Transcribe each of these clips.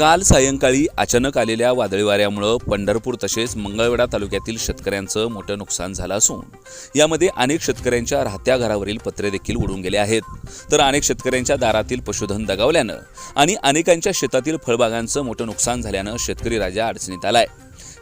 काल सायंकाळी अचानक आलेल्या वादळी वाऱ्यामुळं पंढरपूर तसेच मंगळवेढा तालुक्यातील शेतकऱ्यांचं मोठं नुकसान झालं असून यामध्ये अनेक शेतकऱ्यांच्या राहत्या घरावरील पत्रे देखील उडून गेले आहेत. तर अनेक शेतकऱ्यांच्या दारातील पशुधन दगावल्यानं आणि अनेकांच्या शेतातील फळबागांचं मोठं नुकसान झाल्यानं शेतकरी राजा अडचणीत आलाय.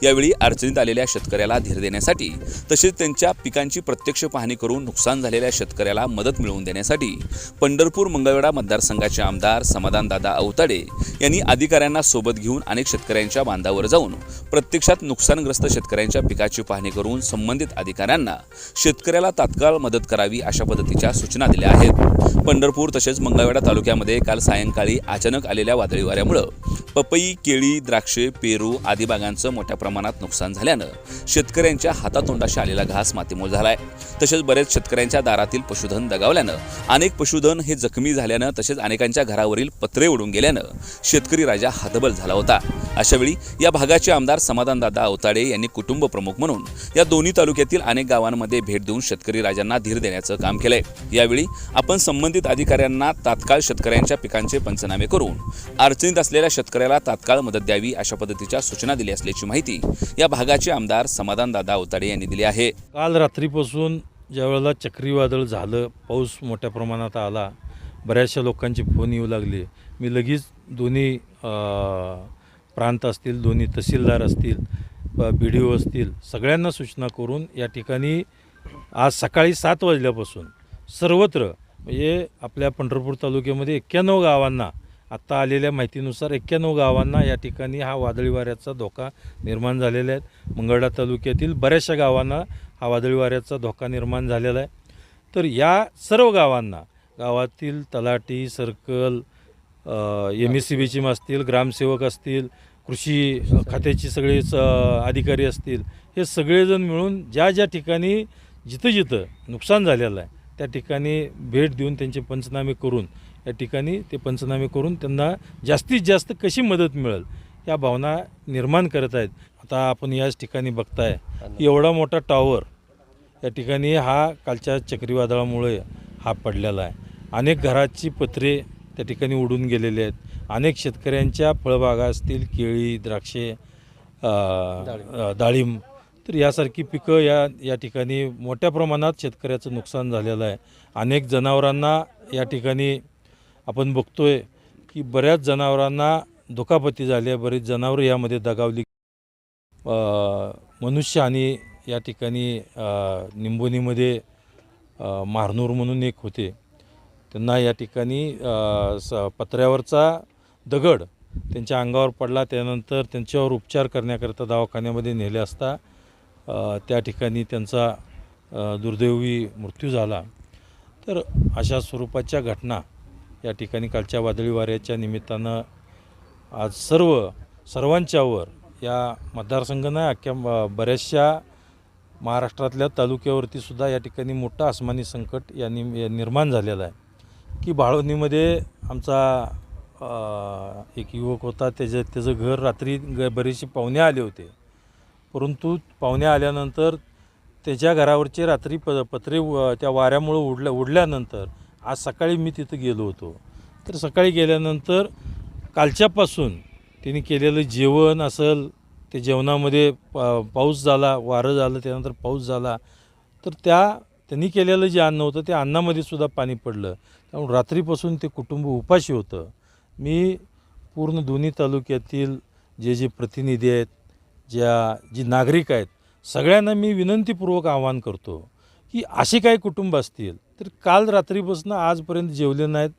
यावेळी अडचणीत आलेल्या शेतकऱ्याला धीर देण्यासाठी तसेच त्यांच्या पिकांची प्रत्यक्ष पाहणी करून नुकसान झालेल्या शेतकऱ्याला मदत मिळवून देण्यासाठी पंढरपूर मंगळवेढा मतदारसंघाचे आमदार समाधानदादा अवताडे यांनी अधिकाऱ्यांना सोबत घेऊन अनेक शेतकऱ्यांच्या बांधावर जाऊन प्रत्यक्षात नुकसानग्रस्त शेतकऱ्यांच्या पिकाची पाहणी करून संबंधित अधिकाऱ्यांना शेतकऱ्याला तात्काळ मदत करावी अशा पद्धतीच्या सूचना दिल्या आहेत. पंढरपूर तसेच मंगळवेढा तालुक्यामध्ये काल सायंकाळी अचानक आलेल्या वादळी वाऱ्यामुळं पपई केळी द्राक्षे पेरू आदी बागांचं मोठ्या प्रमाणात नुकसान झाल्यानं शेतकऱ्यांच्या हातातोंडाशी आलेला घास मातीमोल झालाय. तसेच बरेच शेतकऱ्यांच्या दारातील पशुधन दगावल्यानं अनेक पशुधन हे जखमी झाल्यानं तसेच अनेकांच्या घरावरील पत्रे उडून गेल्यानं शेतकरी राजा हतबल झाला होता. अशावेळी या भागाचे आमदार समाधानदादा अवताडे यांनी कुटुंब प्रमुख म्हणून या दोन्ही तालुक्यातील अनेक गावांमध्ये भेट देऊन शेतकरी राजांना धीर देण्याचं काम केलंय. यावेळी आपण संबंधित अधिकाऱ्यांना तात्काळ शेतकऱ्यांच्या पिकांचे पंचनामे करून अडचणीत असलेल्या शेतकऱ्याला तात्काळ मदत द्यावी अशा पद्धतीच्या सूचना दिल्या असल्याची माहिती या भागाचे आमदार समाधानदादा अवताडे यांनी दिली आहे. काल रात्रीपासून ज्यावेळेला चक्रीवादळ झालं पाऊस मोठ्या प्रमाणात आला बऱ्याचशा लोकांचे फोन येऊ लागले. मी लगेच दोन्ही प्रांत असतील दोन्ही तहसीलदार असतील बी डी ओ असतील सगळ्यांना सूचना करून या ठिकाणी आज सकाळी सात वाजल्यापासून सर्वत्र म्हणजे आपल्या पंढरपूर तालुक्यामध्ये एक्क्याण्णव गावांना आत्ता आलेल्या माहितीनुसार एक्क्याण्णव गावांना या ठिकाणी हा वादळी वाऱ्याचा धोका निर्माण झालेला आहे. मंगळा तालुक्यातील बऱ्याचशा गावांना हा वादळी वाऱ्याचा धोका निर्माण झालेला आहे. तर या सर्व गावांना गावातील तलाठी सर्कल एम एस सी बीची असतील ग्रामसेवक असतील कृषी खात्याची सगळेच अधिकारी असतील हे सगळेजण मिळून ज्या ज्या ठिकाणी जिथं जिथं नुकसान झालेलं आहे त्या ठिकाणी भेट देऊन त्यांचे पंचनामे करून या ठिकाणी ते पंचनामे करून त्यांना जास्तीत जास्त कशी मदत मिळेल या भावना निर्माण करत आहेत. आता आपण याच ठिकाणी बघताय की एवढा मोठा टॉवर या ठिकाणी हा कालच्या चक्रीवादळामुळे हा पडलेला आहे. अनेक घराची पत्रे त्या ठिकाणी उडून गेलेले आहेत. अनेक शेतकऱ्यांच्या फळबागा असतील केळी द्राक्षे डाळिंब. तर यासारखी पिकं या या ठिकाणी मोठ्या प्रमाणात शेतकऱ्याचं नुकसान झालेलं आहे. अनेक जनावरांना या ठिकाणी आपण बघतोय की बऱ्याच जनावरांना दुखापती झाल्या बरीच जनावरं यामध्ये दगावली. अ, मनुष्यहानी या ठिकाणी निंबोनीमध्ये मारनूर म्हणून एक होते. त्यांना या ठिकाणी स पत्र्यावरचा दगड त्यांच्या अंगावर पडला. त्यानंतर त्यांच्यावर उपचार करण्याकरिता दवाखान्यामध्ये नेले असता त्या ठिकाणी त्यांचा दुर्दैवी मृत्यू झाला. तर अशा स्वरूपाच्या घटना या ठिकाणी कालच्या वादळी वाऱ्याच्या निमित्तानं आज सर्व सर्वांच्यावर या मतदारसंघानं अख्ख्या बऱ्याचशा महाराष्ट्रातल्या तालुक्यावरतीसुद्धा या ठिकाणी मोठं आसमानी संकट या नि या निर्माण झालेलं आहे. की बाळवणीमध्ये आमचा एक युवक होता त्याचं त्याचं घर रात्री ग बरेचसे पाहुणे आले होते. परंतु पाहुणे आल्यानंतर त्याच्या घरावरचे रात्री प पत्रे त्या वाऱ्यामुळं उडल्या उडल्यानंतर आज सकाळी मी तिथं गेलो होतो. तर सकाळी गेल्यानंतर कालच्यापासून त्यांनी केलेलं जेवण असेल ते जेवणामध्ये पा पाऊस झाला वारं झालं त्यानंतर पाऊस झाला. तर त्या त्यांनी केलेलं जे अन्न होतं ते अन्नामध्ये सुद्धा पाणी पडलं. त्यामुळे रात्रीपासून ते कुटुंब उपाशी होतं. मी पूर्ण दोन्ही तालुक्यातील जे जे प्रतिनिधी आहेत ज्या जी नागरिक आहेत सगळ्यांना मी विनंतीपूर्वक आवाहन करतो की असे काही कुटुंब असतील तर काल रात्रीपासून आजपर्यंत जेवले नाहीत.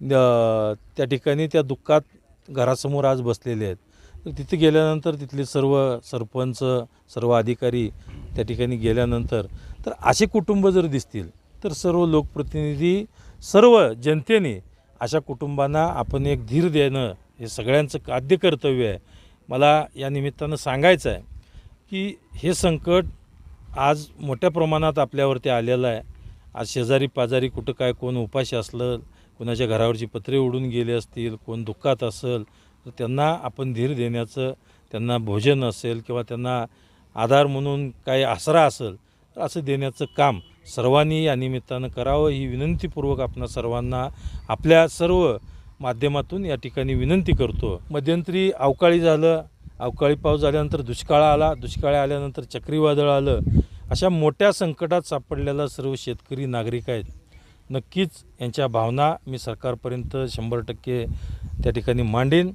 त्या ठिकाणी त्या दुःखात घरासमोर आज बसलेले आहेत. तर तिथे गेल्यानंतर तिथले सर्व सरपंच सर्व अधिकारी त्या ठिकाणी गेल्यानंतर तर असे कुटुंब जर दिसतील तर सर्व लोकप्रतिनिधी सर्व जनतेने अशा कुटुंबांना आपण एक धीर देणं हे सगळ्यांचं आद्य कर्तव्य आहे. मला या निमित्तानं सांगायचं आहे की हे संकट आज मोठ्या प्रमाणात आपल्यावरती आलेलं आहे. आज शेजारी पाजारी कुठं काय कोण उपाशी असलं कोणाच्या घरावरची पत्रे उडून गेले असतील कोण दुःखात असेल तर त्यांना आपण धीर देण्याचं त्यांना भोजन असेल किंवा त्यांना आधार म्हणून काही आसरा असेल तर असं देण्याचं काम सर्वांनी या निमित्तानं करावं. ही विनंतीपूर्वक आपण सर्वांना आपल्या सर्व माध्यमातून या ठिकाणी विनंती करतो. मध्यंतरी अवकाळी झालं. अवकाळी पाऊस झाल्यानंतर दुष्काळ आला. दुष्काळ आल्यानंतर चक्रीवादळ आलं. अशा मोठ्या संकटात सापडलेला सर्व शेतकरी नागरिक आहेत. नक्कीच यांच्या भावना मी सरकारपर्यंत शंभर टक्के त्या ठिकाणी मांडेन.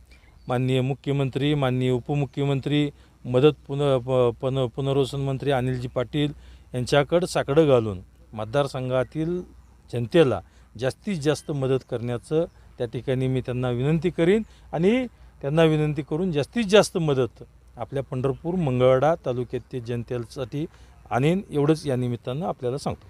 माननीय मुख्यमंत्री माननीय उपमुख्यमंत्री मदत पुन प- पुन पुनर्वसन मंत्री अनिलजी पाटील यांच्याकडं साकडं घालून मतदारसंघातील जनतेला जास्तीत जास्त मदत करण्याचं त्या ठिकाणी मी त्यांना विनंती करीन आणि त्यांना विनंती करून जास्तीत जास्त मदत आपल्या पंढरपूर मंगळवाडा तालुक्यातील जनतेसाठी आणीन एवढंच या निमित्तानं आपल्याला सांगतो.